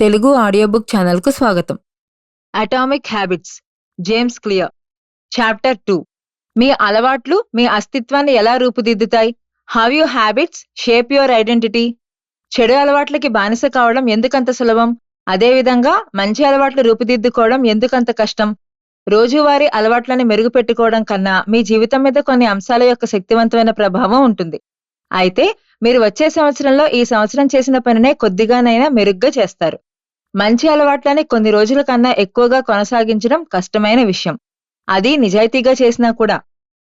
Telugu audio book ఛానల్కు స్వాగతం. Atomic habits James Clear chapter two మీ అలవాట్లు మీ అస్తిత్వాన్ని ఎలా రూపుదిద్దుతాయి? How you habits shape your identity చెడు అలవాట్లకి బానిస కావడం ఎందుకంత సులభం? అదేవిధంగా మంచి అలవాట్లు రూపుదిద్దుకోవడం ఎందుకంత కష్టం? రోజువారీ అలవాట్లను మెరుగుపెట్టుకోవడం కన్నా మీ జీవితం మీద కొన్ని అంశాల యొక్క శక్తివంతమైన ప్రభావం ఉంటుంది. అయితే మీరు వచ్చే సంవత్సరంలో ఈ సంవత్సరం చేసిన పనినే కొద్దిగానైనా మెరుగ్గా చేస్తారు. మంచి అలవాట్లని కొన్ని రోజుల కన్నా ఎక్కువగా కొనసాగించడం కష్టమైన విషయం. అది నిజాయితీగా చేసినా కూడా.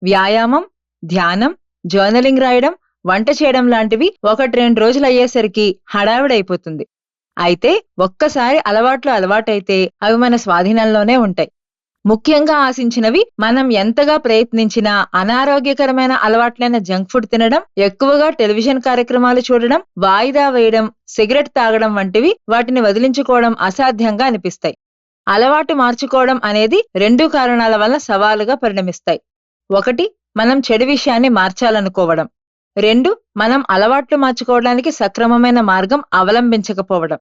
వ్యాయామం ధ్యానం జర్నలింగ్ రాయడం వంట చేయడం లాంటివి ఒకటి రెండు రోజులు అయ్యేసరికి హడావిడైపోతుంది. అయితే ఒక్కసారి అలవాట్లు అలవాటైతే అవి మన స్వాధీనంలోనే ఉంటాయి. ముఖ్యంగా ఆశించినవి మనం ఎంతగా ప్రయత్నించినా అనారోగ్యకరమైన అలవాట్లైన జంక్ ఫుడ్ తినడం ఎక్కువగా టెలివిజన్ కార్యక్రమాలు చూడడం వాయిదా వేయడం సిగరెట్ తాగడం వంటివి వాటిని వదిలించుకోవడం అసాధ్యంగా అనిపిస్తాయి. అలవాటు మార్చుకోవడం అనేది రెండు కారణాల వల్ల సవాలుగా పరిణమిస్తాయి. ఒకటి మనం చెడు విషయాన్ని మార్చాలనుకోవడం. రెండు మనం అలవాట్లు మార్చుకోవడానికి సక్రమమైన మార్గం అవలంబించకపోవడం.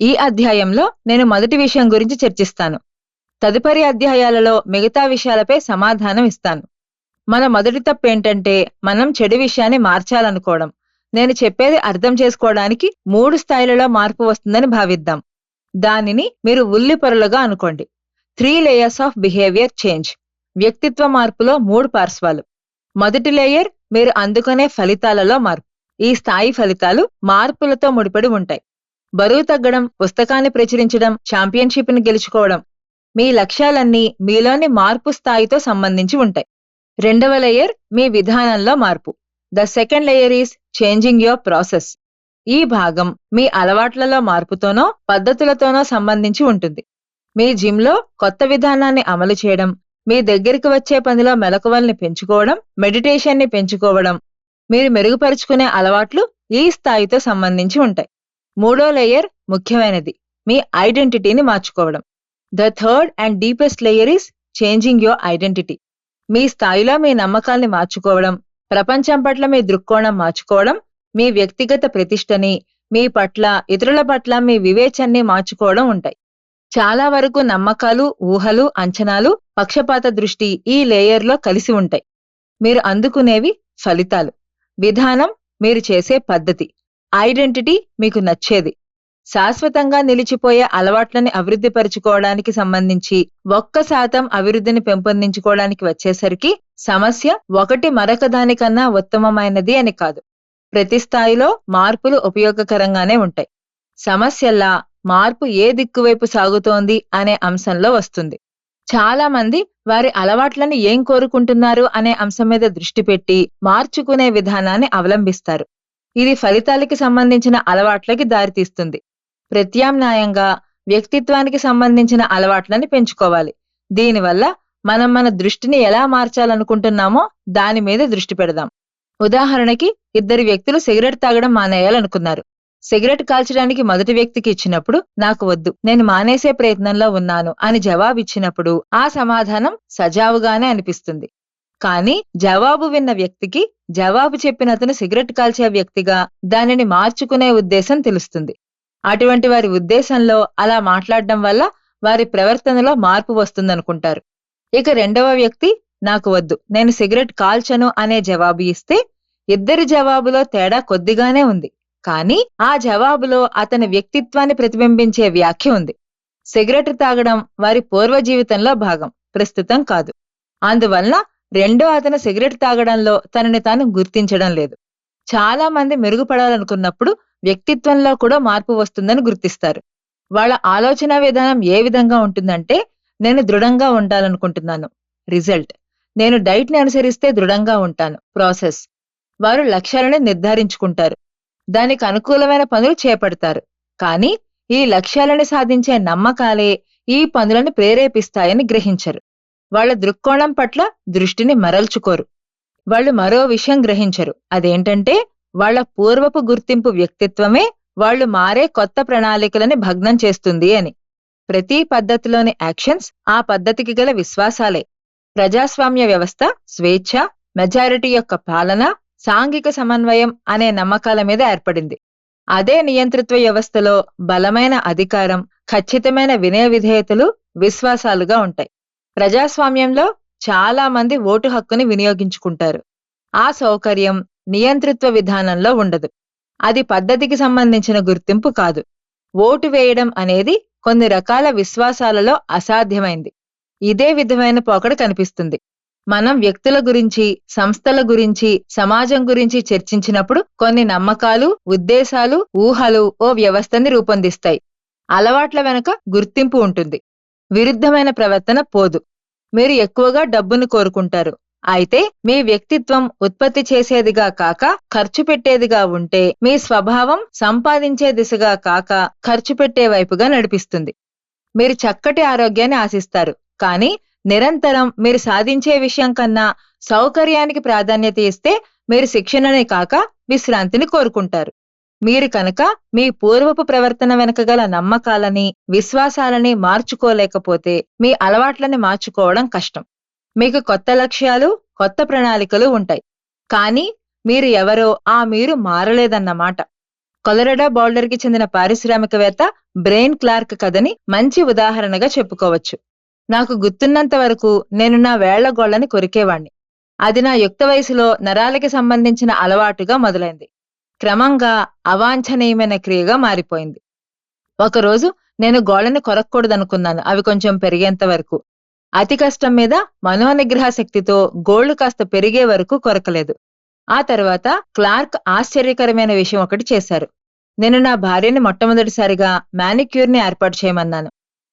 ఈ అధ్యాయంలో నేను మొదటి విషయం గురించి చర్చిస్తాను. తదుపరి అధ్యాయాలలో మిగతా విషయాలపై సమాధానం ఇస్తాను. మన మొదటి తప్పు ఏంటంటే మనం చెడు విషయాన్ని మార్చాలనుకోవడం. నేను చెప్పేది అర్థం చేసుకోవడానికి మూడు స్థాయిలలో మార్పు వస్తుందని భావిద్దాం. దానిని మీరు ఉల్లి పొరలుగా అనుకోండి. Three layers of behaviour change. వ్యక్తిత్వ మార్పులో మూడు పార్శ్వాలు. మొదటి లేయర్ మీరు అందుకునే ఫలితాలలో మార్పు. ఈ స్థాయి ఫలితాలు మార్పులతో ముడిపడి ఉంటాయి. బరువు తగ్గడం పుస్తకాన్ని ప్రచురించడం ఛాంపియన్షిప్ని గెలుచుకోవడం మీ లక్ష్యాలన్నీ మీలోని మార్పు స్థాయితో సంబంధించి ఉంటాయి. రెండవ లేయర్ మీ విధానంలో మార్పు. The second layer is changing your process ఈ భాగం మీ అలవాట్లలో మార్పుతోనో పద్ధతులతోనో సంబంధించి ఉంటుంది. మీ జిమ్లో కొత్త విధానాన్ని అమలు చేయడం మీ దగ్గరికి వచ్చే పనిలో మెలకువల్ని పెంచుకోవడం మెడిటేషన్ని పెంచుకోవడం మీరు మెరుగుపరుచుకునే అలవాట్లు ఈ స్థాయితో సంబంధించి ఉంటాయి. మూడో లేయర్ ముఖ్యమైనది మీ ఐడెంటిటీని మార్చుకోవడం. The third and deepest layer is changing your identity మీ స్థాయిలో మీ నమ్మకాల్ని మార్చుకోవడం ప్రపంచం పట్ల మీ దృక్కోణం మార్చుకోవడం మీ వ్యక్తిగత ప్రతిష్టని మీ పట్ల ఇతరుల పట్ల మీ వివేచన్ని మార్చుకోవడం ఉంటాయి. చాలా వరకు నమ్మకాలు ఊహలు అంచనాలు పక్షపాత దృష్టి ఈ లేయర్లో కలిసి ఉంటాయి. మీరు అందుకునేవి ఫలితాలు. విధానం మీరు చేసే పద్ధతి. ఐడెంటిటీ మీకు నచ్చేది. శాశ్వతంగా నిలిచిపోయే అలవాట్లని అభివృద్ధిపరుచుకోవడానికి సంబంధించి ఒక్క శాతం అభివృద్ధిని పెంపొందించుకోవడానికి వచ్చేసరికి సమస్య ఒకటి మరొక దానికన్నా ఉత్తమమైనది అని కాదు. ప్రతి స్థాయిలో మార్పులు ఉపయోగకరంగానే ఉంటాయి. సమస్యల్లా మార్పు ఏ దిక్కువైపు సాగుతోంది అనే అంశంలో వస్తుంది. చాలా మంది వారి అలవాట్లను ఏం కోరుకుంటున్నారు అనే అంశం మీద దృష్టి పెట్టి మార్చుకునే విధానాన్ని అవలంబిస్తారు. ఇది ఫలితాలకి సంబంధించిన అలవాట్లకి దారితీస్తుంది. ప్రత్యామ్నాయంగా వ్యక్తిత్వానికి సంబంధించిన అలవాట్లని పెంచుకోవాలి. దీనివల్ల మనం మన దృష్టిని ఎలా మార్చాలనుకుంటున్నామో దాని మీద దృష్టి పెడదాం. ఉదాహరణకి ఇద్దరు వ్యక్తులు సిగరెట్ తాగడం మానేయాలనుకున్నారు. సిగరెట్ కాల్చడానికి మొదటి వ్యక్తికి ఇచ్చినప్పుడు నాకు వద్దు నేను మానేసే ప్రయత్నంలో ఉన్నాను అని జవాబిచ్చినప్పుడు ఆ సమాధానం సజావుగానే అనిపిస్తుంది. కానీ జవాబు విన్న వ్యక్తికి జవాబు చెప్పిన అతను సిగరెట్ కాల్చే వ్యక్తిగా దానిని మార్చుకునే ఉద్దేశం తెలుస్తుంది. అటువంటి వారి ఉద్దేశంలో అలా మాట్లాడడం వల్ల వారి ప్రవర్తనలో మార్పు వస్తుందనుకుంటారు. ఇక రెండవ వ్యక్తి నాకు వద్దు నేను సిగరెట్ కాల్చను అనే జవాబు ఇస్తే ఇద్దరి జవాబులో తేడా కొద్దిగానే ఉంది. కానీ ఆ జవాబులో అతని వ్యక్తిత్వాన్ని ప్రతిబింబించే వ్యాఖ్య ఉంది. సిగరెట్ తాగడం వారి పూర్వ జీవితంలో భాగం ప్రస్తుతం కాదు. అందువలన రెండో అతను సిగరెట్ తాగడంలో తనని తాను గుర్తించడం లేదు. చాలా మంది మెరుగుపడాలనుకున్నప్పుడు వ్యక్తిత్వంలో కూడా మార్పు వస్తుందని గుర్తిస్తారు. వాళ్ళ ఆలోచన విధానం ఏ విధంగా ఉంటుందంటే నేను దృఢంగా ఉండాలనుకుంటున్నాను. రిజల్ట్. నేను డైట్ని అనుసరిస్తే దృఢంగా ఉంటాను. ప్రాసెస్. వారు లక్ష్యాలను నిర్ధారించుకుంటారు. దానికి అనుకూలమైన పనులు చేపడతారు. కానీ ఈ లక్ష్యాలను సాధించే నమ్మకాలే ఈ పనులను ప్రేరేపిస్తాయని గ్రహించరు. వాళ్ళ దృక్కోణం పట్ల దృష్టిని మరల్చుకోరు. వాళ్ళు మరో విషయం గ్రహించరు. అదేంటంటే వాళ్ళ పూర్వపు గుర్తింపు వ్యక్తిత్వమే వాళ్ళు మారే కొత్త ప్రణాళికలని భగ్నం చేస్తుంది అని. ప్రతి పద్ధతిలోని యాక్షన్స్ ఆ పద్ధతికి గల విశ్వాసాలే. ప్రజాస్వామ్య వ్యవస్థ స్వేచ్ఛ మెజారిటీ యొక్క పాలన సాంఘిక సమన్వయం అనే నమ్మకాల మీద ఏర్పడింది. అదే నియంతృత్వ వ్యవస్థలో బలమైన అధికారం ఖచ్చితమైన వినయ విధేయతలు విశ్వాసాలుగా ఉంటాయి. ప్రజాస్వామ్యంలో చాలా మంది ఓటు హక్కుని వినియోగించుకుంటారు. ఆ సౌకర్యం నియంతృత్వ విధానంలో ఉండదు. అది పద్ధతికి సంబంధించిన గుర్తింపు కాదు. ఓటు వేయడం అనేది కొన్ని రకాల విశ్వాసాలలో అసాధ్యమైంది. ఇదే విధమైన పోకడ కనిపిస్తుంది. మనం వ్యక్తుల గురించి సంస్థల గురించి సమాజం గురించి చర్చించినప్పుడు కొన్ని నమ్మకాలు ఉద్దేశాలు ఊహలు ఓ వ్యవస్థని రూపొందిస్తాయి. అలవాట్ల వెనుక గుర్తింపు ఉంటుంది. విరుద్ధమైన ప్రవర్తన పోదు. మీరు ఎక్కువగా డబ్బును కోరుకుంటారు. అయితే మీ వ్యక్తిత్వం ఉత్పత్తి చేసేదిగా కాక ఖర్చు పెట్టేదిగా ఉంటే మీ స్వభావం సంపాదించే దిశగా కాక ఖర్చు పెట్టే వైపుగా నడిపిస్తుంది. మీరు చక్కటి ఆరోగ్యాన్ని ఆశిస్తారు. కానీ నిరంతరం మీరు సాధించే విషయం కన్నా సౌకర్యానికి ప్రాధాన్యత ఇస్తే మీరు శిక్షణనే కాక విశ్రాంతిని కోరుకుంటారు. మీరు కనుక మీ పూర్వపు ప్రవర్తన వెనుక గల నమ్మకాలని విశ్వాసాలని మార్చుకోలేకపోతే మీ అలవాట్లని మార్చుకోవడం కష్టం. మీకు కొత్త లక్ష్యాలు కొత్త ప్రణాళికలు ఉంటాయి. కానీ మీరు ఎవరో ఆ మీరు మారలేదన్నమాట కొలరడా బౌల్డర్కి చెందిన పారిశ్రామికవేత్త బ్రెయిన్ క్లార్క్ కథని మంచి ఉదాహరణగా చెప్పుకోవచ్చు. నాకు గుర్తున్నంత వరకు నేను నా వేళ్ళగోళ్ళని కొరికేవాణ్ణి. అది నా యుక్త వయసులో నరాలకి సంబంధించిన అలవాటుగా మొదలైంది. క్రమంగా అవాంఛనీయమైన క్రియగా మారిపోయింది. ఒకరోజు నేను గోళ్ళని కొరక్కూడదనుకున్నాను. అవి కొంచెం పెరిగేంత వరకు. అతి కష్టం మీద మనోనిగ్రహ శక్తితో గోళ్ళు కాస్త పెరిగే వరకు కొరకలేదు. ఆ తర్వాత క్లార్క్ ఆశ్చర్యకరమైన విషయం ఒకటి చేశారు. నేను నా భార్యని మొట్టమొదటిసారిగా మానిక్యూర్ని ఏర్పాటు చేయమన్నాను.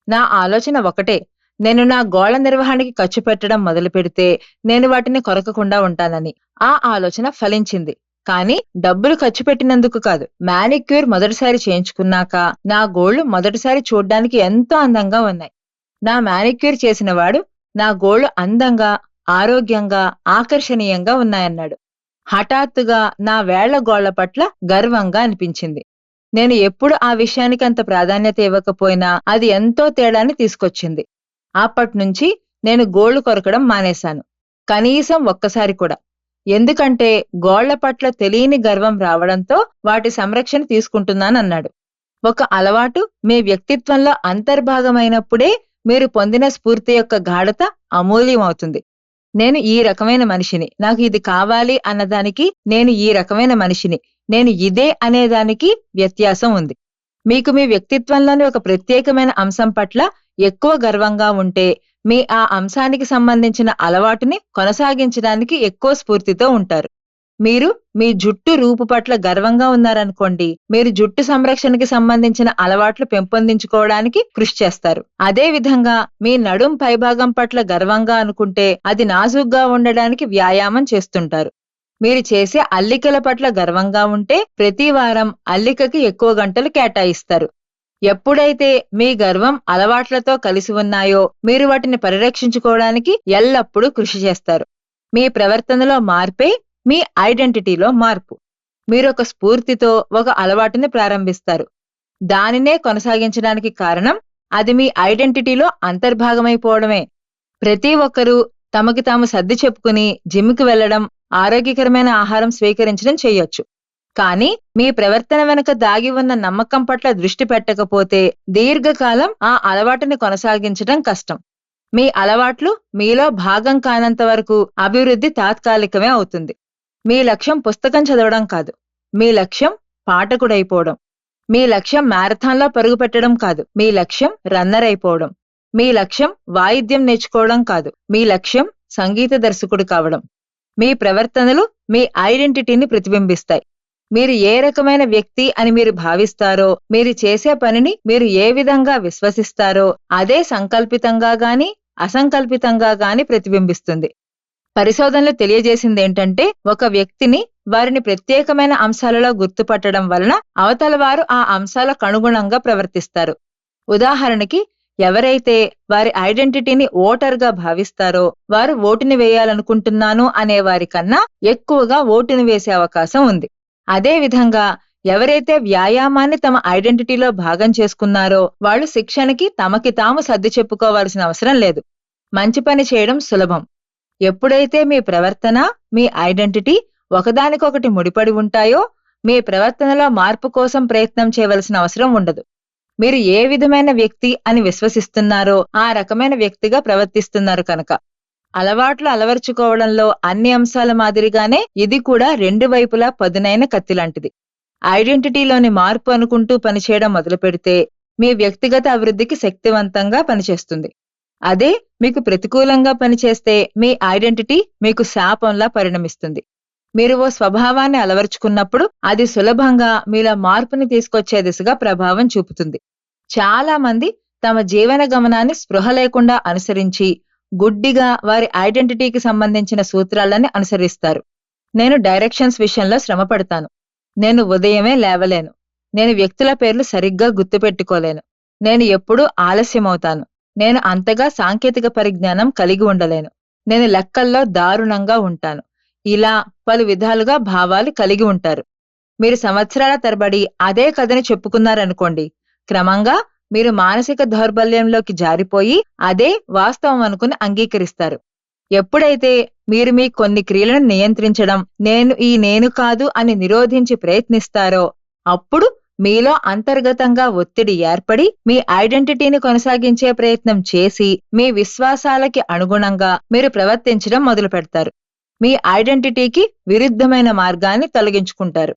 నా ఆలోచన ఒకటే. నేను నా గోళ్ళ నిర్వహణకి ఖర్చు పెట్టడం మొదలు పెడితే నేను వాటిని కొరకకుండా ఉంటానని. ఆ ఆలోచన ఫలించింది. కానీ డబ్బులు ఖర్చు పెట్టినందుకు కాదు. మానిక్యూర్ మొదటిసారి చేయించుకున్నాక నా గోళ్ళు మొదటిసారి చూడ్డానికి ఎంతో అందంగా ఉన్నాయి. నా మానిక్యూర్ చేసినవాడు నా గోళ్ళు అందంగా ఆరోగ్యంగా ఆకర్షణీయంగా ఉన్నాయన్నాడు. హఠాత్తుగా నా వేళ్ళ గోళ్ళ పట్ల గర్వంగా అనిపించింది. నేను ఎప్పుడు ఆ విషయానికి అంత ప్రాధాన్యత ఇవ్వకపోయినా అది ఎంతో తేడాన్ని తీసుకొచ్చింది. అప్పట్నుంచి నేను గోళ్ళు కొరకడం మానేశాను. కనీసం ఒక్కసారి కూడా. ఎందుకంటే గోళ్ళ పట్ల తెలియని గర్వం రావడంతో వాటి సంరక్షణ తీసుకుంటున్నానన్నాడు. ఒక అలవాటు మీ వ్యక్తిత్వంలో అంతర్భాగమైనప్పుడే మీరు పొందిన స్ఫూర్తి యొక్క గాఢత అమూల్యమవుతుంది. నేను ఈ రకమైన మనిషిని నాకు ఇది కావాలి అన్నదానికి నేను ఈ రకమైన మనిషిని నేను ఇదే అనేదానికి వ్యత్యాసం ఉంది. మీకు మీ వ్యక్తిత్వంలోని ఒక ప్రత్యేకమైన అంశం పట్ల ఎక్కువ గర్వంగా ఉంటే మీ ఆ అంశానికి సంబంధించిన అలవాటుని కొనసాగించడానికి ఎక్కువ స్ఫూర్తితో ఉంటారు. మీరు మీ జుట్టు రూపు పట్ల గర్వంగా ఉన్నారనుకోండి మీరు జుట్టు సంరక్షణకి సంబంధించిన అలవాట్లు పెంపొందించుకోవడానికి కృషి చేస్తారు. అదే విధంగా మీ నడుం పైభాగం పట్ల గర్వంగా అనుకుంటే అది నాజుగ్గా ఉండడానికి వ్యాయామం చేస్తుంటారు. మీరు చేసే అల్లికల పట్ల గర్వంగా ఉంటే ప్రతి వారం అల్లికకి ఎక్కువ గంటలు కేటాయిస్తారు. ఎప్పుడైతే మీ గర్వం అలవాట్లతో కలిసి ఉన్నాయో మీరు వాటిని పరిరక్షించుకోవడానికి ఎల్లప్పుడూ కృషి చేస్తారు. మీ ప్రవర్తనలో మార్పే మీ ఐడెంటిటీలో మార్పు. మీరు ఒక స్ఫూర్తితో ఒక అలవాటుని ప్రారంభిస్తారు. దానినే కొనసాగించడానికి కారణం అది మీ ఐడెంటిటీలో అంతర్భాగమైపోవడమే. ప్రతి ఒక్కరూ తమకి తాము సర్ది చెప్పుకుని జిమ్కి వెళ్ళడం ఆరోగ్యకరమైన ఆహారం స్వీకరించడం చేయొచ్చు. కానీ మీ ప్రవర్తన వెనుక దాగి ఉన్న నమ్మకం పట్ల దృష్టి పెట్టకపోతే దీర్ఘకాలం ఆ అలవాటుని కొనసాగించడం కష్టం. మీ అలవాట్లు మీలో భాగం కానంత వరకు అభివృద్ధి తాత్కాలికమే అవుతుంది. మీ లక్ష్యం పుస్తకం చదవడం కాదు. మీ లక్ష్యం పాఠకుడైపోవడం. మీ లక్ష్యం మ్యారథాన్లో పరుగు పెట్టడం కాదు. మీ లక్ష్యం రన్నర్ అయిపోవడం మీ లక్ష్యం వాయిద్యం నేర్చుకోవడం కాదు. మీ లక్ష్యం సంగీత దర్శకుడు కావడం. మీ ప్రవర్తనలు మీ ఐడెంటిటీని ప్రతిబింబిస్తాయి. మీరు ఏ రకమైన వ్యక్తి అని మీరు భావిస్తారో మీరు చేసే పనిని మీరు ఏ విధంగా విశ్వసిస్తారో అదే సంకల్పితంగా గాని అసంకల్పితంగా గాని ప్రతిబింబిస్తుంది. పరిశోధనలు తెలియజేసింది ఏంటంటే ఒక వ్యక్తిని వారిని ప్రత్యేకమైన అంశాలలో గుర్తుపట్టడం వలన అవతల వారు ఆ అంశాలకు అనుగుణంగా ప్రవర్తిస్తారు. ఉదాహరణకి ఎవరైతే వారి ఐడెంటిటీని ఓటర్గా భావిస్తారో వారు ఓటుని వేయాలనుకుంటున్నాను అనే వారి కన్నా ఎక్కువగా ఓటుని వేసే అవకాశం ఉంది. అదే విధంగా ఎవరైతే వ్యాయామాన్ని తమ ఐడెంటిటీలో భాగం చేసుకున్నారో వాళ్ళు శిక్షణకి తమకి తాము సర్ది చెప్పుకోవాల్సిన అవసరం లేదు. మంచి పని చేయడం సులభం. ఎప్పుడైతే మీ ప్రవర్తన మీ ఐడెంటిటీ ఒకదానికొకటి ముడిపడి ఉంటాయో మీ ప్రవర్తనలో మార్పు కోసం ప్రయత్నం చేయవలసిన అవసరం ఉండదు. మీరు ఏ విధమైన వ్యక్తి అని విశ్వసిస్తున్నారో ఆ రకమైన వ్యక్తిగా ప్రవర్తిస్తున్నారు కనుక. అలవాట్లు అలవర్చుకోవడంలో అన్ని అంశాల మాదిరిగానే ఇది కూడా రెండు వైపులా పదునైన కత్తి లాంటిది ఐడెంటిటీలోని మార్పు అనుకుంటూ పనిచేయడం మొదలు పెడితే మీ వ్యక్తిగత అభివృద్ధికి శక్తివంతంగా పనిచేస్తుంది. అదే మీకు ప్రతికూలంగా పనిచేస్తే మీ ఐడెంటిటీ మీకు శాపంలా పరిణమిస్తుంది. మీరు ఓ స్వభావాన్ని అలవర్చుకున్నప్పుడు అది సులభంగా మీలో మార్పుని తీసుకొచ్చే దిశగా ప్రభావం చూపుతుంది. చాలా మంది తమ జీవన గమనాన్ని స్పృహ లేకుండా అనుసరించి గుడ్డిగా వారి ఐడెంటిటీకి సంబంధించిన సూత్రాలని అనుసరిస్తారు. నేను డైరెక్షన్స్ విషయంలో శ్రమ పడతాను. నేను ఉదయమే లేవలేను. నేను వ్యక్తుల పేర్లు సరిగ్గా గుర్తుపెట్టుకోలేను. నేను ఎప్పుడూ ఆలస్యమవుతాను. నేను అంతగా సాంకేతిక పరిజ్ఞానం కలిగి ఉండలేను. నేను లెక్కల్లో దారుణంగా ఉంటాను. ఇలా పలు విధాలుగా భావాలు కలిగి ఉంటారు. మీరు సంవత్సరాల తరబడి అదే కథని చెప్పుకున్నారనుకోండి. క్రమంగా మీరు మానసిక దౌర్బల్యంలోకి జారిపోయి అదే వాస్తవం అనుకుని అంగీకరిస్తారు. ఎప్పుడైతే మీరు మీ కొన్ని క్రియలను నియంత్రించడం నేను ఈ నేను కాదు అని నిరోధించి ప్రయత్నిస్తారో అప్పుడు మీలో అంతర్గతంగా ఒత్తిడి ఏర్పడి మీ ఐడెంటిటీని కొనసాగించే ప్రయత్నం చేసి మీ విశ్వాసాలకి అనుగుణంగా మీరు ప్రవర్తించడం మొదలు పెడతారు మీ ఐడెంటిటీకి విరుద్ధమైన మార్గాన్ని తొలగించుకుంటారు.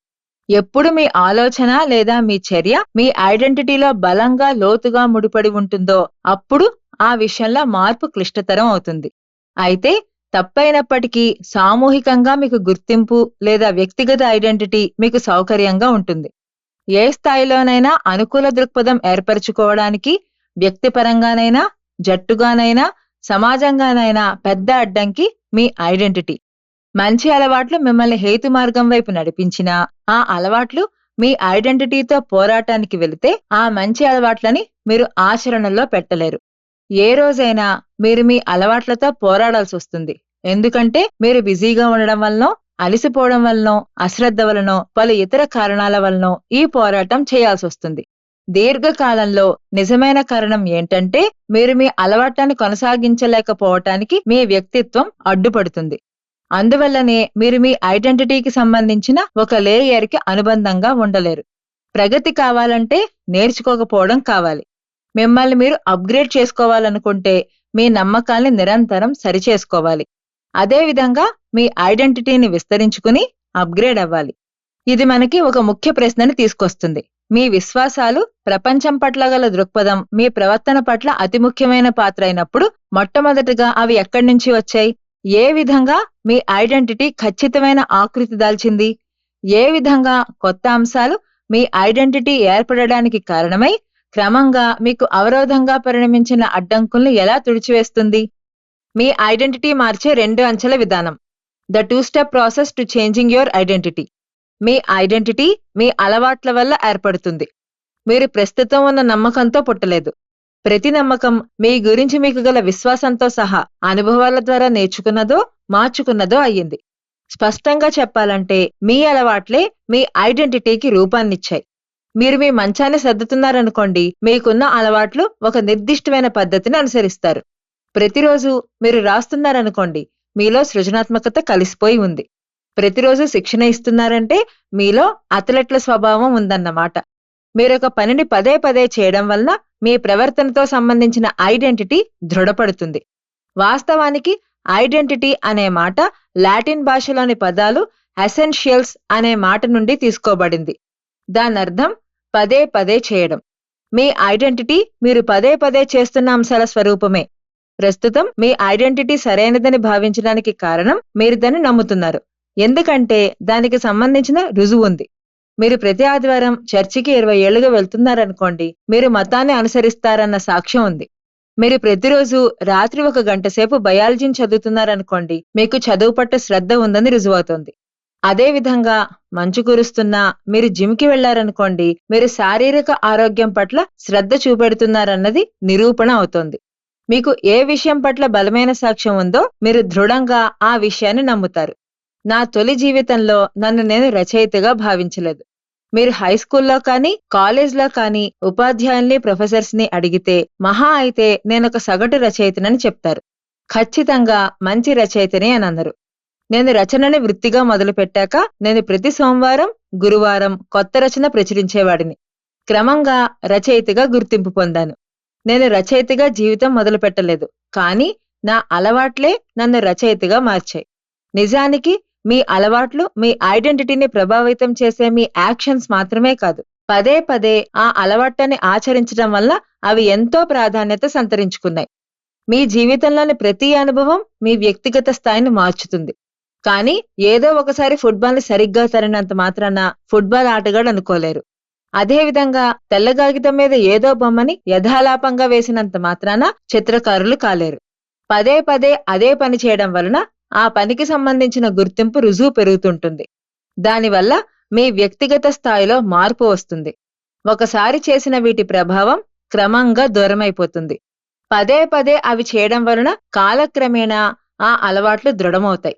ఎప్పుడు మీ ఆలోచన లేదా మీ చర్య మీ ఐడెంటిటీలో బలంగా లోతుగా ముడిపడి ఉంటుందో అప్పుడు ఆ విషయంలో మార్పు క్లిష్టతరం అవుతుంది. అయితే తప్పైనప్పటికీ సామూహికంగా మీకు గుర్తింపు లేదా వ్యక్తిగత ఐడెంటిటీ మీకు సౌకర్యంగా ఉంటుంది. ఏ స్థాయిలోనైనా అనుకూల దృక్పథం ఏర్పరచుకోవడానికి వ్యక్తిపరంగానైనా జట్టుగానైనా సమాజంగానైనా పెద్ద అడ్డంకి మీ ఐడెంటిటీ. మంచి అలవాట్లు మిమ్మల్ని హేతు మార్గం వైపు నడిపించినా ఆ అలవాట్లు మీ ఐడెంటిటీతో పోరాటానికి వెళితే ఆ మంచి అలవాట్లని మీరు ఆచరణలో పెట్టలేరు. ఏ రోజైనా మీరు మీ అలవాట్లతో పోరాడాల్సి వస్తుంది. ఎందుకంటే మీరు బిజీగా ఉండడం వలనో అలసిపోవడం వలనో అశ్రద్ధ వలనో పలు ఇతర కారణాల వలనో ఈ పోరాటం చేయాల్సి వస్తుంది. దీర్ఘకాలంలో నిజమైన కారణం ఏంటంటే మీరు మీ అలవాట్లను కొనసాగించలేకపోవటానికి మీ వ్యక్తిత్వం అడ్డుపడుతుంది. అందువల్లనే మీరు మీ ఐడెంటిటీకి సంబంధించిన ఒక లేయర్కి అనుబంధంగా ఉండలేరు. ప్రగతి కావాలంటే నేర్చుకోకపోవడం కావాలి. మిమ్మల్ని మీరు అప్గ్రేడ్ చేసుకోవాలనుకుంటే మీ నమ్మకాల్ని నిరంతరం సరిచేసుకోవాలి. అదేవిధంగా మీ ఐడెంటిటీని విస్తరించుకుని అప్గ్రేడ్ అవ్వాలి. ఇది మనకి ఒక ముఖ్య ప్రశ్నని తీసుకొస్తుంది. మీ విశ్వాసాలు ప్రపంచం పట్ల గల దృక్పథం మీ ప్రవర్తన పట్ల అతి ముఖ్యమైన పాత్ర అయినప్పుడు మొట్టమొదటగా అవి ఎక్కడి నుంచి వచ్చాయి? ఏ విధంగా మీ ఐడెంటిటీ ఖచ్చితమైన ఆకృతి దాల్చింది? ఏ విధంగా కొత్త అంశాలు మీ ఐడెంటిటీ ఏర్పడడానికి కారణమై క్రమంగా మీకు అవరోధంగా పరిణమించిన అడ్డంకుల్ని ఎలా తుడిచివేస్తుంది? మీ ఐడెంటిటీ మార్చే రెండు అంచెల విధానం. The two step process to changing your identity. Me identity మీ అలవాట్ల వల్ల ఏర్పడుతుంది. మీరు ప్రస్తుతం ఉన్న నమ్మకంతో పుట్టలేదు. ప్రతి నమ్మకం మీ గురించి మీకు గల విశ్వాసంతో సహా అనుభవాల ద్వారా నేర్చుకున్నదో మార్చుకున్నదో అయ్యింది. స్పష్టంగా చెప్పాలంటే మీ అలవాట్లే మీ ఐడెంటిటీకి రూపాన్నిచ్చాయి. మీరు మీ మంచాన్ని సర్దుతున్నారనుకోండి మీకున్న అలవాట్లు ఒక నిర్దిష్టమైన పద్ధతిని అనుసరిస్తారు. ప్రతిరోజు మీరు రాస్తున్నారనుకోండి మీలో సృజనాత్మకత కలిసిపోయి ఉంది. ప్రతిరోజు శిక్షణ ఇస్తున్నారంటే మీలో అథ్లెట్ల స్వభావం ఉందన్నమాట. మీరొక పనిని పదే పదే చేయడం వలన మీ ప్రవర్తనతో సంబంధించిన ఐడెంటిటీ దృఢపడుతుంది. వాస్తవానికి ఐడెంటిటీ అనే మాట లాటిన్ భాషలోని పదాలు అసెన్షియల్స్ అనే మాట నుండి తీసుకోబడింది. దానర్థం పదే పదే చేయడం. మీ ఐడెంటిటీ మీరు పదే పదే చేస్తున్న అంశాల స్వరూపమే. ప్రస్తుతం మీ ఐడెంటిటీ సరైనదని భావించడానికి కారణం మీరు దాన్ని నమ్ముతున్నారు. ఎందుకంటే దానికి సంబంధించిన రుజువు ఉంది. మీరు ప్రతి ఆదివారం చర్చికి ఇరవై ఏళ్ళుగా వెళ్తున్నారనుకోండి మీరు మతాన్ని అనుసరిస్తారన్న సాక్ష్యం ఉంది. మీరు ప్రతిరోజు రాత్రి ఒక గంట సేపు బయాలజీని చదువుతున్నారనుకోండి మీకు చదువు పట్ల శ్రద్ధ ఉందని రుజువవుతుంది. అదే విధంగా మంచు కురుస్తున్నా మీరు జిమ్కి వెళ్ళారనుకోండి మీరు శారీరక ఆరోగ్యం పట్ల శ్రద్ధ చూపెడుతున్నారన్నది నిరూపణ అవుతోంది. మీకు ఏ విషయం పట్ల బలమైన సాక్ష్యం ఉందో మీరు దృఢంగా ఆ విషయాన్ని నమ్ముతారు. నా తొలి జీవితంలో నన్ను నేను రచయితగా భావించలేదు. మీరు హై స్కూల్లో కానీ కాలేజ్లో కానీ ఉపాధ్యాయుల్ని ప్రొఫెసర్స్ని అడిగితే మహా అయితే నేనొక సగటు రచయితనని చెప్తారు. ఖచ్చితంగా మంచి రచయితని అని అన్నారు నేను రచనని వృత్తిగా మొదలుపెట్టాక నేను ప్రతి సోమవారం గురువారం కొత్త రచన ప్రచురించేవాడిని. క్రమంగా రచయితగా గుర్తింపు పొందాను. నేను రచయితగా జీవితం మొదలుపెట్టలేదు కానీ నా అలవాట్లే నన్ను రచయితగా మార్చాయి. నిజానికి మీ అలవాట్లు మీ ఐడెంటిటీని ప్రభావితం చేసే మీ యాక్షన్స్ మాత్రమే కాదు. పదే పదే ఆ అలవాట్లని ఆచరించడం వల్ల అవి ఎంతో ప్రాధాన్యత సంతరించుకున్నాయి. మీ జీవితంలోని ప్రతి అనుభవం మీ వ్యక్తిగత స్థాయిని మార్చుతుంది. కానీ ఏదో ఒకసారి ఫుట్బాల్ని సరిగ్గా తరినంత మాత్రాన ఫుట్బాల్ ఆటగాడు అనుకోలేరు. అదేవిధంగా తెల్ల కాగితం మీద ఏదో బొమ్మని యథాలాపంగా వేసినంత మాత్రాన చిత్రకారులు కాలేరు. పదే పదే అదే పని చేయడం వలన ఆ పనికి సంబంధించిన గుర్తింపు రుజువు పెరుగుతుంటుంది. దానివల్ల మీ వ్యక్తిగత స్థాయిలో మార్పు వస్తుంది. ఒకసారి చేసిన వీటి ప్రభావం క్రమంగా దూరమైపోతుంది. పదే పదే అవి చేయడం వలన కాలక్రమేణా ఆ అలవాట్లు దృఢమవుతాయి.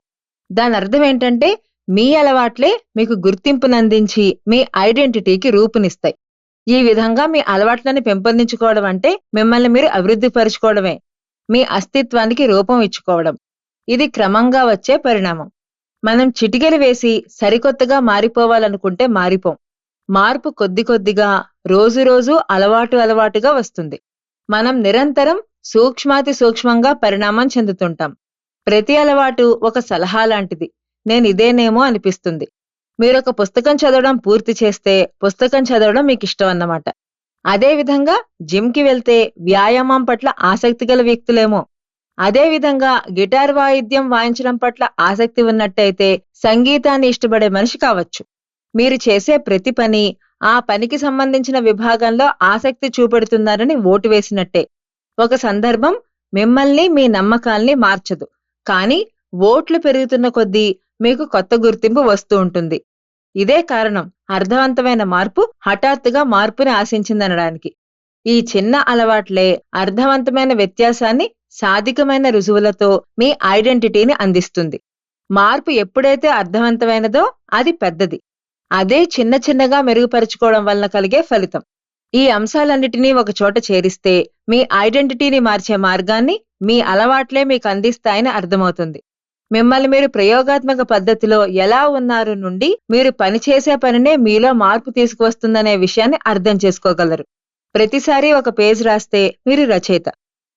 దాని అర్థం ఏంటంటే మీ అలవాట్లే మీకు గుర్తింపునందించి మీ ఐడెంటిటీకి రూపునిస్తాయి. ఈ విధంగా మీ అలవాట్లను పెంపొందించుకోవడం అంటే మిమ్మల్ని మీరు అభివృద్ధి పరుచుకోవడమే మీ అస్తిత్వానికి రూపం ఇచ్చుకోవడం. ఇది క్రమంగా వచ్చే పరిణామం. మనం చిటికెలు వేసి సరికొత్తగా మారిపోవాలనుకుంటే మారిపోం. మార్పు కొద్ది కొద్దిగా రోజు రోజు అలవాటు అలవాటుగా వస్తుంది. మనం నిరంతరం సూక్ష్మాతి సూక్ష్మంగా పరిణామం చెందుతుంటాం. ప్రతి అలవాటు ఒక సలహా లాంటిది. నేను ఇదేనేమో అనిపిస్తుంది. మీరొక పుస్తకం చదవడం పూర్తి చేస్తే పుస్తకం చదవడం మీకు ఇష్టం అన్నమాట. అదేవిధంగా జిమ్కి వెళ్తే వ్యాయామం పట్ల ఆసక్తి గల వ్యక్తులేమో అదేవిధంగా గిటార్ వాయిద్యం వాయించడం పట్ల ఆసక్తి ఉన్నట్టయితే సంగీతాన్ని ఇష్టపడే మనిషి కావచ్చు. మీరు చేసే ప్రతి పని ఆ పనికి సంబంధించిన విభాగంలో ఆసక్తి చూపెడుతున్నారని ఓటు వేసినట్టే. ఒక సందర్భం మిమ్మల్ని మీ నమ్మకాల్ని మార్చదు. కానీ ఓట్లు పెరుగుతున్న కొద్దీ మీకు కొత్త గుర్తింపు వస్తూ ఉంటుంది. ఇదే కారణం అర్థవంతమైన మార్పు హఠాత్తుగా మార్పుని ఆశించిందనడానికి. ఈ చిన్న అలవాట్లే అర్థవంతమైన వ్యత్యాసాన్ని సాధికమైన రుజువులతో మీ ఐడెంటిటీని అందిస్తుంది. మార్పు ఎప్పుడైతే అర్థవంతమైనదో అది పెద్దది. అదే చిన్న చిన్నగా మెరుగుపరుచుకోవడం వలన కలిగే ఫలితం. ఈ అంశాలన్నిటినీ ఒక చోట చేరిస్తే మీ ఐడెంటిటీని మార్చే మార్గాన్ని మీ అలవాట్లే మీకు అందిస్తాయని అర్థమవుతుంది. మిమ్మల్ని మీరు ప్రయోగాత్మక పద్ధతిలో ఎలా ఉన్నారు నుండి మీరు పనిచేసే పనినే మీలో మార్పు తీసుకువస్తుందనే విషయాన్ని అర్థం చేసుకోగలరు. ప్రతిసారి ఒక పేజ్ రాస్తే మీరు రచయిత.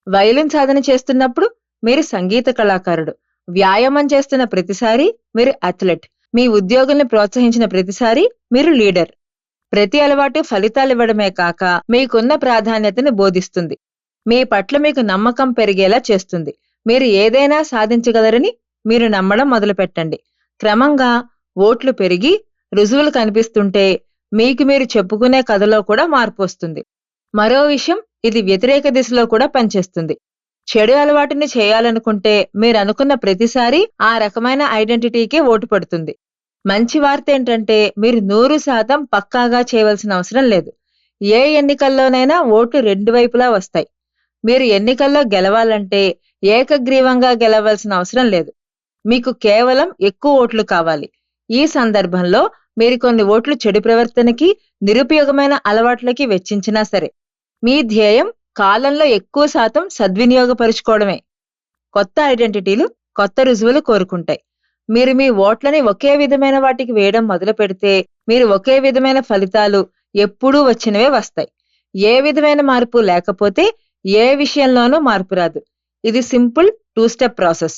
వయలిన్ సాధన చేస్తున్నప్పుడు మీరు సంగీత కళాకారుడు. వ్యాయామం చేస్తున్న ప్రతిసారి మీరు అథ్లెట్. మీ ఉద్యోగుల్ని ప్రోత్సహించిన ప్రతిసారి మీరు లీడర్. ప్రతి అలవాటు ఫలితాలు ఇవ్వడమే కాక మీకున్న ప్రాధాన్యతను బోధిస్తుంది. మీ పట్ల మీకు నమ్మకం పెరిగేలా చేస్తుంది. మీరు ఏదైనా సాధించగలరని మీరు నమ్మడం మొదలుపెట్టండి. క్రమంగా ఓట్లు పెరిగి రుజువులు కనిపిస్తుంటే మీకు మీరు చెప్పుకునే కథలో కూడా మార్పు వస్తుంది. మరో విషయం ఇది వ్యతిరేక దిశలో కూడా పనిచేస్తుంది. చెడు అలవాటుని చేయాలనుకుంటే మీరు అనుకున్న ప్రతిసారి ఆ రకమైన ఐడెంటిటీకే ఓటు పడుతుంది. మంచి వార్త ఏంటంటే మీరు నూరు శాతం పక్కాగా చేయవలసిన అవసరం లేదు. ఏ ఎన్నికల్లోనైనా ఓట్లు రెండు వైపులా వస్తాయి. మీరు ఎన్నికల్లో గెలవాలంటే ఏకగ్రీవంగా గెలవలసిన అవసరం లేదు. మీకు కేవలం ఎక్కువ ఓట్లు కావాలి. ఈ సందర్భంలో మీరు కొన్ని ఓట్లు చెడు ప్రవర్తనకి నిరుపయోగమైన అలవాట్లకి వెచ్చించినా సరే. మీ ధ్యేయం కాలంలో ఎక్కువ శాతం సద్వినియోగపరుచుకోవడమే. కొత్త ఐడెంటిటీలు కొత్త రుజువులు కోరుకుంటాయి. మీరు మీ ఓట్లని ఒకే విధమైన వాటికి వేయడం మొదలు పెడితే మీరు ఒకే విధమైన ఫలితాలు ఎప్పుడూ వచ్చినవే వస్తాయి. ఏ విధమైన మార్పు లేకపోతే ఏ విషయంలోనూ మార్పు రాదు. ఇది సింపుల్ టూ స్టెప్ ప్రాసెస్.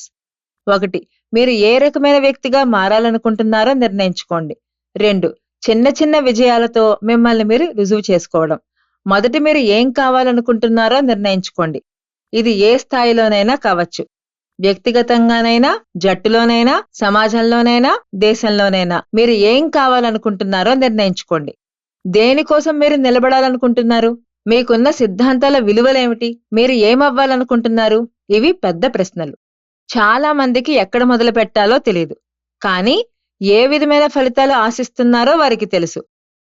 ఒకటి మీరు ఏ రకమైన వ్యక్తిగా మారాలనుకుంటున్నారో నిర్ణయించుకోండి. రెండు చిన్న చిన్న విజయాలతో మిమ్మల్ని మీరు రుజువు చేసుకోవడం. మొదటి మీరు ఏం కావాలనుకుంటున్నారో నిర్ణయించుకోండి. ఇది ఏ స్థాయిలోనైనా కావచ్చు. వ్యక్తిగతంగానైనా జట్టులోనైనా సమాజంలోనైనా దేశంలోనైనా మీరు ఏం కావాలనుకుంటున్నారో నిర్ణయించుకోండి. దేనికోసం మీరు నిలబడాలనుకుంటున్నారు? మీకున్న సిద్ధాంతాల విలువలేమిటి? మీరు ఏమవ్వాలనుకుంటున్నారు? ఇవి పెద్ద ప్రశ్నలు. చాలా మందికి ఎక్కడ మొదలు పెట్టాలో తెలియదు కానీ ఏ విధమైన ఫలితాలు ఆశిస్తున్నారో వారికి తెలుసు.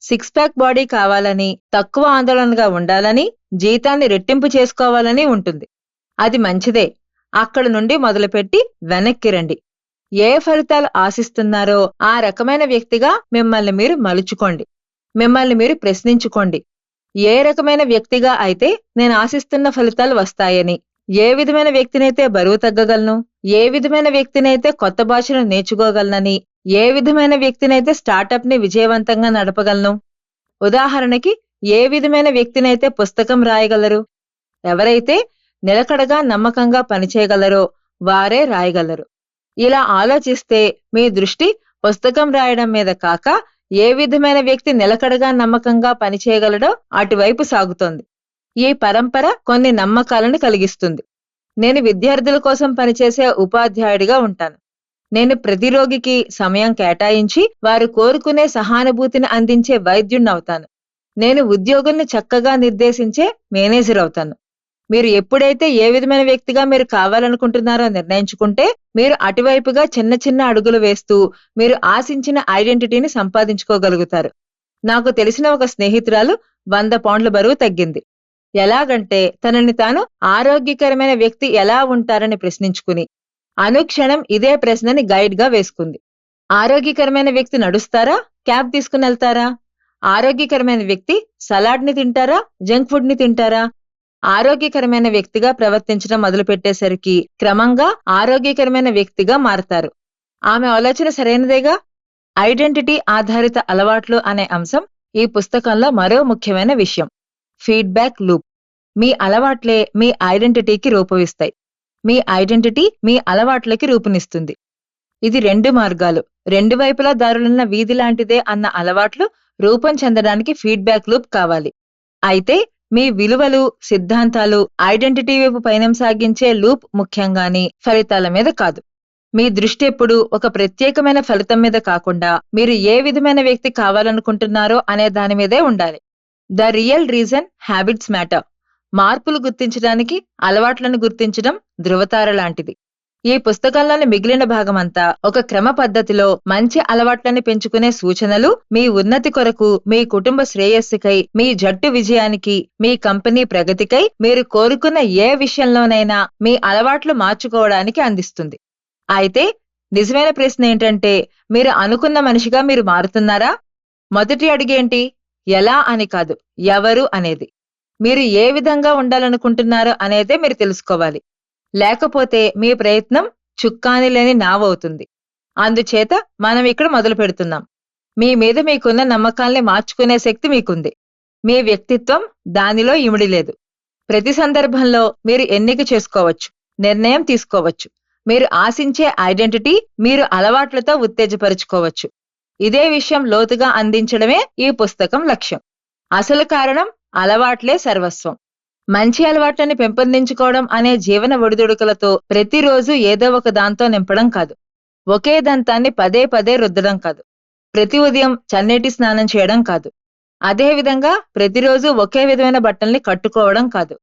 సిక్స్ ప్యాక్ బాడీ కావాలని తక్కువ ఆందోళనగా ఉండాలని జీతాన్ని రెట్టింపు చేసుకోవాలని ఉంటుంది. అది మంచిదే. అక్కడ నుండి మొదలుపెట్టి వెనక్కి రండి. ఏ ఫలితాలు ఆశిస్తున్నారో ఆ రకమైన వ్యక్తిగా మిమ్మల్ని మీరు మలుచుకోండి. మిమ్మల్ని మీరు ప్రశ్నించుకోండి. ఏ రకమైన వ్యక్తిగా అయితే నేను ఆశిస్తున్న ఫలితాలు వస్తాయని ఏ విధమైన వ్యక్తినైతే బరువు తగ్గగలను ఏ విధమైన వ్యక్తినైతే కొత్త భాషను నేర్చుకోగలనని ఏ విధమైన వ్యక్తినైతే స్టార్టప్ని విజయవంతంగా నడపగలను? ఉదాహరణకి ఏ విధమైన వ్యక్తినైతే పుస్తకం రాయగలరు? ఎవరైతే నిలకడగా నమ్మకంగా పనిచేయగలరో వారే రాయగలరు. ఇలా ఆలోచిస్తే మీ దృష్టి పుస్తకం రాయడం మీద కాక ఏ విధమైన వ్యక్తి నిలకడగా నమ్మకంగా పనిచేయగలడో అటువైపు సాగుతోంది. ఈ పరంపర కొన్ని నమ్మకాలను కలిగిస్తుంది. నేను విద్యార్థుల కోసం పనిచేసే ఉపాధ్యాయుడిగా ఉంటాను. నేను ప్రతి రోగికి సమయం కేటాయించి వారు కోరుకునే సహానుభూతిని అందించే వైద్యుణ్ణి అవుతాను నేను ఉద్యోగుల్ని చక్కగా నిర్దేశించే మేనేజర్ అవుతాను మీరు ఎప్పుడైతే ఏ విధమైన వ్యక్తిగా మీరు కావాలనుకుంటున్నారో నిర్ణయించుకుంటే మీరు అటువైపుగా చిన్న చిన్న అడుగులు వేస్తూ మీరు ఆశించిన ఐడెంటిటీని సంపాదించుకోగలుగుతారు. నాకు తెలిసిన ఒక స్నేహితురాలు వంద పౌండ్ల బరువు తగ్గింది. ఎలాగంటే తనని తాను ఆరోగ్యకరమైన వ్యక్తి ఎలా ఉంటారని ప్రశ్నించుకుని అనుక్షణం ఇదే ప్రశ్నని గైడ్గా వేసుకుంది. ఆరోగ్యకరమైన వ్యక్తి నడుస్తారా? క్యాబ్ తీసుకుని వెళ్తారా? ఆరోగ్యకరమైన వ్యక్తి సలాడ్ని తింటారా? జంక్ ఫుడ్ని తింటారా? ఆరోగ్యకరమైన వ్యక్తిగా ప్రవర్తించడం మొదలుపెట్టేసరికి క్రమంగా ఆరోగ్యకరమైన వ్యక్తిగా మారతారు. ఆమె ఆలోచన సరైనదేగా? ఐడెంటిటీ ఆధారిత అలవాట్లు అనే అంశం ఈ పుస్తకంలో మరో ముఖ్యమైన విషయం. ఫీడ్బ్యాక్ లూప్ మీ అలవాట్లే మీ ఐడెంటిటీకి రూపవిస్తాయి మీ ఐడెంటిటీ మీ అలవాట్లకి రూపునిస్తుంది. ఇది రెండు మార్గాలు. రెండు వైపులా దారులున్న వీధి లాంటిదే అన్న అలవాట్లు రూపం చెందడానికి ఫీడ్బ్యాక్ లూప్ కావాలి. అయితే మీ విలువలు సిద్ధాంతాలు ఐడెంటిటీ వైపు పయనం సాగించే లూప్ ముఖ్యంగాని ఫలితాల మీద కాదు. మీ దృష్టి ఎప్పుడు ఒక ప్రత్యేకమైన ఫలితం మీద కాకుండా మీరు ఏ విధమైన వ్యక్తి కావాలనుకుంటున్నారో అనే దాని మీదే ఉండాలి. The real reason habits matter. మార్పులు గుర్తించడానికి అలవాట్లను గుర్తించడం ధృవతార లాంటిది. ఈ పుస్తకంలోని మిగిలిన భాగమంతా ఒక క్రమ పద్ధతిలో మంచి అలవాట్లని పెంచుకునే సూచనలు మీ ఉన్నతి కొరకు మీ కుటుంబ శ్రేయస్సుకై మీ జట్టు విజయానికి మీ కంపెనీ ప్రగతికై మీరు కోరుకున్న ఏ విషయంలోనైనా మీ అలవాట్లు మార్చుకోవడానికి అందిస్తుంది. అయితే నిజమైన ప్రశ్న ఏంటంటే మీరు అనుకున్న మనిషిగా మీరు మారుతున్నారా? మొదటి అడుగేంటి? ఎలా అని కాదు ఎవరు అనేది. మీరు ఏ విధంగా ఉండాలనుకుంటున్నారో అనేదే మీరు తెలుసుకోవాలి. లేకపోతే మీ ప్రయత్నం చుక్కాని లేని నావవుతుంది. అందుచేత మనం ఇక్కడ మొదలు పెడుతున్నాం. మీ మీద మీకున్న నమ్మకాల్ని మార్చుకునే శక్తి మీకుంది. మీ వ్యక్తిత్వం దానిలో ఇమిడి లేదు. ప్రతి సందర్భంలో మీరు ఎన్నిక చేసుకోవచ్చు నిర్ణయం తీసుకోవచ్చు. మీరు ఆశించే ఐడెంటిటీ మీరు అలవాట్లతో ఉత్తేజపరుచుకోవచ్చు. ఇదే విషయం లోతుగా అందించడమే ఈ పుస్తకం లక్ష్యం. అసలు కారణం అలవాట్లే సర్వస్వం. మంచి అలవాట్లని పెంపొందించుకోవడం అనే జీవన ఒడిదుడుకులతో ప్రతిరోజు ఏదో ఒక దాంతో నింపడం కాదు. ఒకే దంతాన్ని పదే పదే రుద్దడం కాదు. ప్రతి ఉదయం చన్నీటి స్నానం చేయడం కాదు. అదేవిధంగా ప్రతిరోజు ఒకే విధమైన బట్టల్ని కట్టుకోవడం కాదు.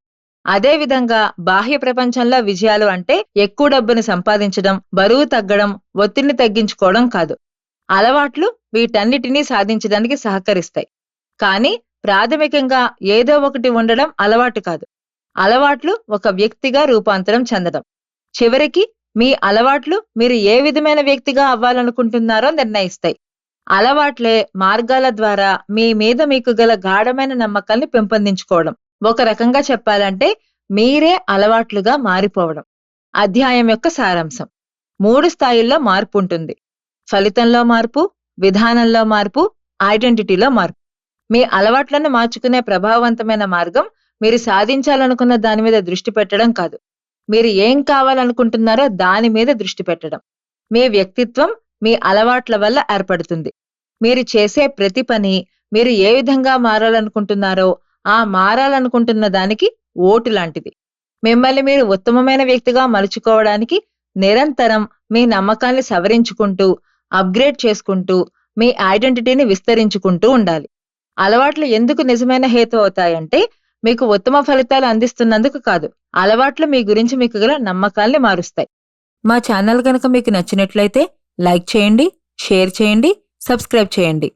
అదే విధంగా బాహ్య ప్రపంచంలో విజయాలు అంటే ఎక్కువ డబ్బుని సంపాదించడం బరువు తగ్గడం ఒత్తిడిని తగ్గించుకోవడం కాదు. అలవాట్లు వీటన్నిటినీ సాధించడానికి సహకరిస్తాయి. కానీ ప్రాథమికంగా ఏదో ఒకటి ఉండడం అలవాటు కాదు. అలవాట్లు ఒక వ్యక్తిగా రూపాంతరం చెందడం. చివరికి మీ అలవాట్లు మీరు ఏ విధమైన వ్యక్తిగా అవ్వాలనుకుంటున్నారో నిర్ణయిస్తాయి. అలవాట్లే మార్గాల ద్వారా మీ మీద మీకు గల గాఢమైన నమ్మకాల్ని పెంపొందించుకోవడం. ఒక రకంగా చెప్పాలంటే మీరే అలవాట్లుగా మారిపోవడం. అధ్యాయం యొక్క సారాంశం. మూడు స్థాయిల్లో మార్పు ఉంటుంది. ఫలితంలో మార్పు విధానంలో మార్పు ఐడెంటిటీలో మార్పు. మీ అలవాట్లను మార్చుకునే ప్రభావవంతమైన మార్గం మీరు సాధించాలనుకున్న దాని మీద దృష్టి పెట్టడం కాదు. మీరు ఏం కావాలనుకుంటున్నారో దాని మీద దృష్టి పెట్టడం. మీ వ్యక్తిత్వం మీ అలవాట్ల వల్ల ఏర్పడుతుంది. మీరు చేసే ప్రతి పని మీరు ఏ విధంగా మారాలనుకుంటున్నారో ఆ మారాలనుకుంటున్న దానికి ఓటు లాంటిది. మిమ్మల్ని మీరు ఉత్తమమైన వ్యక్తిగా మలుచుకోవడానికి నిరంతరం మీ నమ్మకాన్ని సవరించుకుంటూ అప్గ్రేడ్ చేసుకుంటూ మీ ఐడెంటిటీని విస్తరించుకుంటూ ఉండాలి. అలవాట్లు ఎందుకు నిజమైన హేతు అవుతాయంటే మీకు ఉత్తమ ఫలితాలు అందిస్తున్నందుకు కాదు. అలవాట్లు మీ గురించి మీకు గల నమ్మకాల్ని మారుస్తాయి. మా ఛానల్ కనుక మీకు నచ్చినట్లయితే లైక్ చేయండి షేర్ చేయండి సబ్స్క్రైబ్ చేయండి.